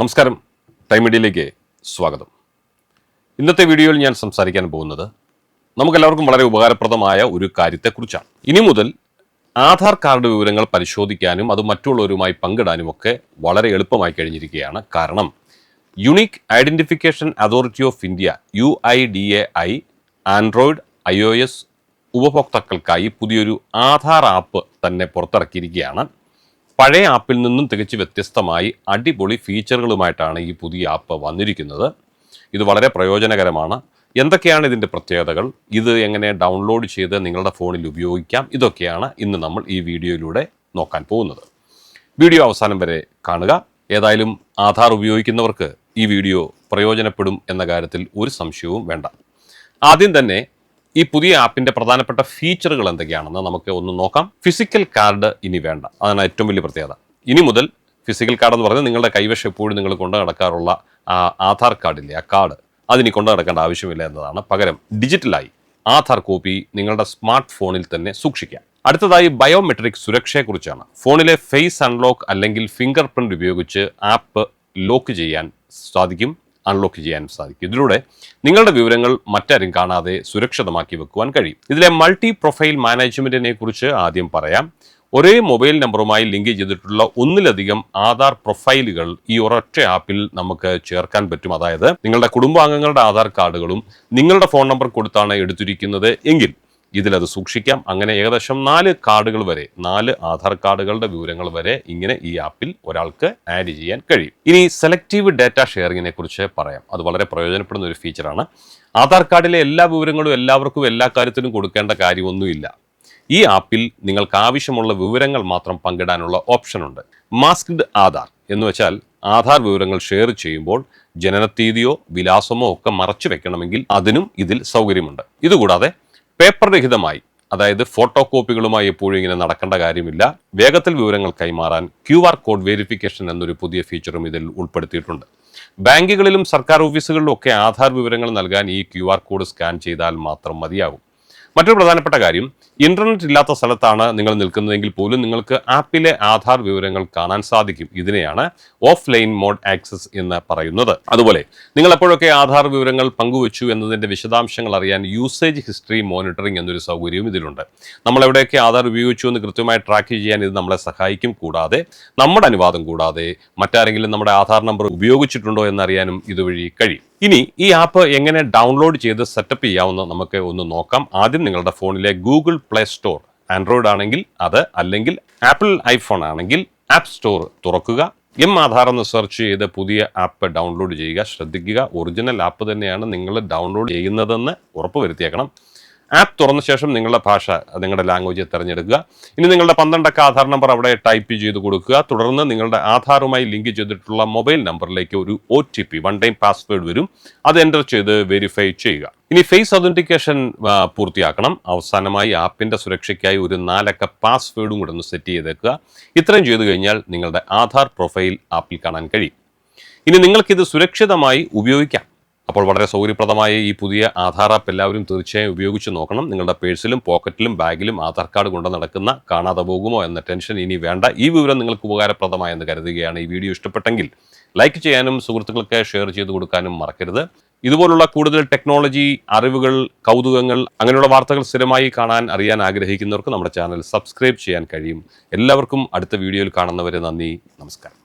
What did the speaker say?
നമസ്കാരം. ടൈം മീഡിയയിലേക്ക് സ്വാഗതം. ഇന്നത്തെ വീഡിയോയിൽ ഞാൻ സംസാരിക്കാൻ പോകുന്നത് നമുക്കെല്ലാവർക്കും വളരെ ഉപകാരപ്രദമായ ഒരു കാര്യത്തെക്കുറിച്ചാണ്. ഇനി മുതൽ ആധാർ കാർഡ് വിവരങ്ങൾ പരിശോധിക്കാനും അത് മറ്റുള്ളവരുമായി പങ്കിടാനും ഒക്കെ വളരെ എളുപ്പമായി കഴിഞ്ഞിരിക്കുകയാണ്. കാരണം unique identification authority of India U I D A I Android I O S ഉപഭോക്താക്കൾക്കായി പുതിയൊരു ആധാർ ആപ്പ് തന്നെ പുറത്തിറക്കിയിരിക്കുകയാണ്. പഴയ ആപ്പിൽ നിന്നും തികച്ച് വ്യത്യസ്തമായി അടിപൊളി ഫീച്ചറുകളുമായിട്ടാണ് ഈ പുതിയ ആപ്പ് വന്നിരിക്കുന്നത്. ഇത് വളരെ പ്രയോജനകരമാണ്. എന്തൊക്കെയാണ് ഇതിന്റെ പ്രത്യേകതകൾ? ഇത് എങ്ങനെ ഡൗൺലോഡ് ചെയ്ത് നിങ്ങളുടെ ഫോണിൽ ഉപയോഗിക്കാം? ഇതൊക്കെയാണ് ഇന്ന് നമ്മൾ ഈ വീഡിയോയിലൂടെ നോക്കാൻ പോകുന്നത്. വീഡിയോ അവസാനം വരെ കാണുക. ഏതായാലും ആധാർ ഉപയോഗിക്കുന്നവർക്ക് ഈ വീഡിയോ പ്രയോജനപ്പെടും എന്ന കാര്യത്തിൽ ഒരു സംശയവും വേണ്ട. ആദ്യം തന്നെ ഈ പുതിയ ആപ്പിന്റെ പ്രധാനപ്പെട്ട ഫീച്ചറുകൾ എന്തൊക്കെയാണെന്ന് നമുക്ക് ഒന്ന് നോക്കാം. ഫിസിക്കൽ കാർഡ് ഇനി വേണ്ട. അതാണ് ഏറ്റവും വലിയ പ്രത്യേകത. ഇനി മുതൽ ഫിസിക്കൽ കാർഡ് എന്ന് പറഞ്ഞാൽ നിങ്ങളുടെ കൈവശം എപ്പോഴും നിങ്ങൾ കൊണ്ടു നടക്കാറുള്ള ആ ആധാർ കാർഡില്ലേ ആ കാർഡ്. അതിനി കൊണ്ടു നടക്കേണ്ട ആവശ്യമില്ല എന്നതാണ് പകരം. ഡിജിറ്റലായി ആധാർ കോപ്പി നിങ്ങളുടെ സ്മാർട്ട് ഫോണിൽ തന്നെ സൂക്ഷിക്കാം. അടുത്തതായി ബയോമെട്രിക് സുരക്ഷയെക്കുറിച്ചാണ് ഫോണിലെ ഫേസ് അൺലോക്ക് അല്ലെങ്കിൽ ഫിംഗർ പ്രിന്റ് ഉപയോഗിച്ച് ആപ്പ് ലോക്ക് ചെയ്യാൻ സാധിക്കും. അൺലോക്ക് ചെയ്യാൻ സാധിക്കും. ഇതിലൂടെ നിങ്ങളുടെ വിവരങ്ങൾ മറ്റാരും കാണാതെ സുരക്ഷിതമാക്കി വെക്കുവാൻ കഴിയും. ഇതിലെ മൾട്ടി പ്രൊഫൈൽ മാനേജ്മെന്റിനെ കുറിച്ച് ആദ്യം പറയാം. ഒരേ മൊബൈൽ നമ്പറുമായി ലിങ്ക് ചെയ്തിട്ടുള്ള ഒന്നിലധികം ആധാർ പ്രൊഫൈലുകൾ ഈ ഒരൊറ്റ ആപ്പിൽ നമുക്ക് ചേർക്കാൻ പറ്റും. അതായത് നിങ്ങളുടെ കുടുംബാംഗങ്ങളുടെ ആധാർ കാർഡുകളും നിങ്ങളുടെ ഫോൺ നമ്പർ കൊടുത്താണ് എടുത്തിരിക്കുന്നത് എങ്കിൽ ഇതിലത് സൂക്ഷിക്കാം. അങ്ങനെ ഏകദേശം നാല് കാർഡുകൾ വരെ നാല് ആധാർ കാർഡുകളുടെ വിവരങ്ങൾ വരെ ഇങ്ങനെ ഈ ആപ്പിൽ ഒരാൾക്ക് ആഡ് ചെയ്യാൻ കഴിയും. ഇനി സെലക്റ്റീവ് ഡാറ്റ ഷെയറിങ്ങിനെ കുറിച്ച് പറയാം. അത് വളരെ പ്രയോജനപ്പെടുന്ന ഒരു ഫീച്ചറാണ്. ആധാർ കാർഡിലെ എല്ലാ വിവരങ്ങളും എല്ലാവർക്കും എല്ലാ കാര്യത്തിനും കൊടുക്കേണ്ട കാര്യമൊന്നുമില്ല. ഈ ആപ്പിൽ നിങ്ങൾക്ക് ആവശ്യമുള്ള വിവരങ്ങൾ മാത്രം പങ്കിടാനുള്ള ഓപ്ഷൻ ഉണ്ട്. മാസ്ക്ഡ് ആധാർ എന്ന് വെച്ചാൽ ആധാർ വിവരങ്ങൾ ഷെയർ ചെയ്യുമ്പോൾ ജനനത്തീയതിയോ വിലാസമോ ഒക്കെ മറച്ചു വെക്കണമെങ്കിൽ അതിനും ഇതിൽ സൗകര്യമുണ്ട്. ഇതുകൂടാതെ പേപ്പർ രഹിതമായി അതായത് ഫോട്ടോ കോപ്പികളുമായി എപ്പോഴും ഇങ്ങനെ നടക്കേണ്ട കാര്യമില്ല. വേഗത്തിൽ വിവരങ്ങൾ കൈമാറാൻ ക്യു ആർ കോഡ് വെരിഫിക്കേഷൻ എന്നൊരു പുതിയ ഫീച്ചറും ഇതിൽ ഉൾപ്പെടുത്തിയിട്ടുണ്ട്. ബാങ്കുകളിലും സർക്കാർ ഓഫീസുകളിലും ഒക്കെ ആധാർ വിവരങ്ങൾ നൽകാൻ ഈ ക്യു കോഡ് സ്കാൻ ചെയ്താൽ മാത്രം മതിയാകും. മറ്റൊരു പ്രധാനപ്പെട്ട കാര്യം ഇന്റർനെറ്റ് ഇല്ലാത്ത സ്ഥലത്താണ് നിങ്ങൾ നിൽക്കുന്നതെങ്കിൽ പോലും നിങ്ങൾക്ക് ആപ്പിലെ ആധാർ വിവരങ്ങൾ കാണാൻ സാധിക്കും. ഇതിനെയാണ് ഓഫ് ലൈൻ മോഡ് ആക്സസ് എന്ന് പറയുന്നത്. അതുപോലെ നിങ്ങൾ എപ്പോഴൊക്കെ ആധാർ വിവരങ്ങൾ പങ്കുവച്ചു എന്നതിന്റെ വിശദാംശങ്ങൾ അറിയാൻ യൂസേജ് ഹിസ്റ്ററി മോണിറ്ററിംഗ് എന്നൊരു സൗകര്യവും ഇതിലുണ്ട്. നമ്മൾ എവിടെയൊക്കെ ആധാർ ഉപയോഗിച്ചു എന്ന് കൃത്യമായി ട്രാക്ക് ചെയ്യാൻ ഇത് നമ്മളെ സഹായിക്കും. കൂടാതെ നമ്മുടെ അനുവാദം കൂടാതെ മറ്റാരെങ്കിലും നമ്മുടെ ആധാർ നമ്പർ ഉപയോഗിച്ചിട്ടുണ്ടോ എന്നറിയാനും ഇതുവഴി കഴിയും. ഇനി ഈ ആപ്പ് എങ്ങനെ ഡൗൺലോഡ് ചെയ്ത് സെറ്റപ്പ് ചെയ്യാവുന്ന നമുക്ക് ഒന്ന് നോക്കാം. ആദ്യം നിങ്ങളുടെ ഫോണിലെ ഗൂഗിൾ പ്ലേ സ്റ്റോർ ആൻഡ്രോയിഡ് ആണെങ്കിൽ അത് അല്ലെങ്കിൽ ആപ്പിൾ ഐഫോൺ ആണെങ്കിൽ ആപ്പ് സ്റ്റോർ തുറക്കുക. എം ആധാർ എന്ന് സെർച്ച് ചെയ്ത് പുതിയ ആപ്പ് ഡൗൺലോഡ് ചെയ്യുക. ശ്രദ്ധിക്കുക ഒറിജിനൽ ആപ്പ് തന്നെയാണ് നിങ്ങൾ ഡൗൺലോഡ് ചെയ്യുന്നതെന്ന് ഉറപ്പുവരുത്തിയേക്കണം. ആപ്പ് തുറന്ന ശേഷം നിങ്ങളുടെ ഭാഷ നിങ്ങളുടെ ലാംഗ്വേജ് തിരഞ്ഞെടുക്കുക. ഇനി നിങ്ങളുടെ പന്ത്രണ്ടക്ക ആധാർ നമ്പർ അവിടെ ടൈപ്പ് ചെയ്ത് കൊടുക്കുക. തുടർന്ന് നിങ്ങളുടെ ആധാറുമായി ലിങ്ക് ചെയ്തിട്ടുള്ള മൊബൈൽ നമ്പറിലേക്ക് ഒരു O T P one time password വരും. അത് എന്റർ ചെയ്ത് വെരിഫൈ ചെയ്യുക. ഇനി ഫേസ് ഒതന്റിക്കേഷൻ പൂർത്തിയാക്കണം. അവസാനമായി ആപ്പിന്റെ സുരക്ഷയ്ക്കായി ഒരു നാലക്ക പാസ്വേഡും കൂടെ ഒന്ന് സെറ്റ് ചെയ്തേക്കുക. ഇത്രയും ചെയ്തു കഴിഞ്ഞാൽ നിങ്ങളുടെ ആധാർ പ്രൊഫൈൽ ആപ്പിൽ കാണാൻ കഴിയും. ഇനി നിങ്ങൾക്കിത് സുരക്ഷിതമായി ഉപയോഗിക്കാം. അപ്പോൾ വളരെ സൗകര്യപ്രദമായ ഈ പുതിയ ആധാർ ആപ്പ് എല്ലാവരും തീർച്ചയായും ഉപയോഗിച്ച് നോക്കണം. നിങ്ങളുടെ പേഴ്സിലും പോക്കറ്റിലും ബാഗിലും ആധാർ കാർഡ് കൊണ്ട് നടക്കുന്ന കാണാതെ പോകുമോ എന്ന ടെൻഷൻ ഇനി വേണ്ട. ഈ വിവരം നിങ്ങൾക്ക് ഉപകാരപ്രദമായെന്ന് കരുതുകയാണ് ഈ വീഡിയോ ഇഷ്ടപ്പെട്ടെങ്കിൽ ലൈക്ക് ചെയ്യാനും സുഹൃത്തുക്കൾക്ക് ഷെയർ ചെയ്ത് കൊടുക്കാനും മറക്കരുത്. ഇതുപോലുള്ള കൂടുതൽ ടെക്നോളജി അറിവുകൾ കൗതുകങ്ങൾ അങ്ങനെയുള്ള വാർത്തകൾ സ്ഥിരമായി കാണാൻ അറിയാൻ ആഗ്രഹിക്കുന്നവർക്ക് നമ്മുടെ ചാനൽ സബ്സ്ക്രൈബ് ചെയ്യാൻ കഴിയും. എല്ലാവർക്കും അടുത്ത വീഡിയോയിൽ കാണുന്നവരെ നന്ദി. നമസ്കാരം.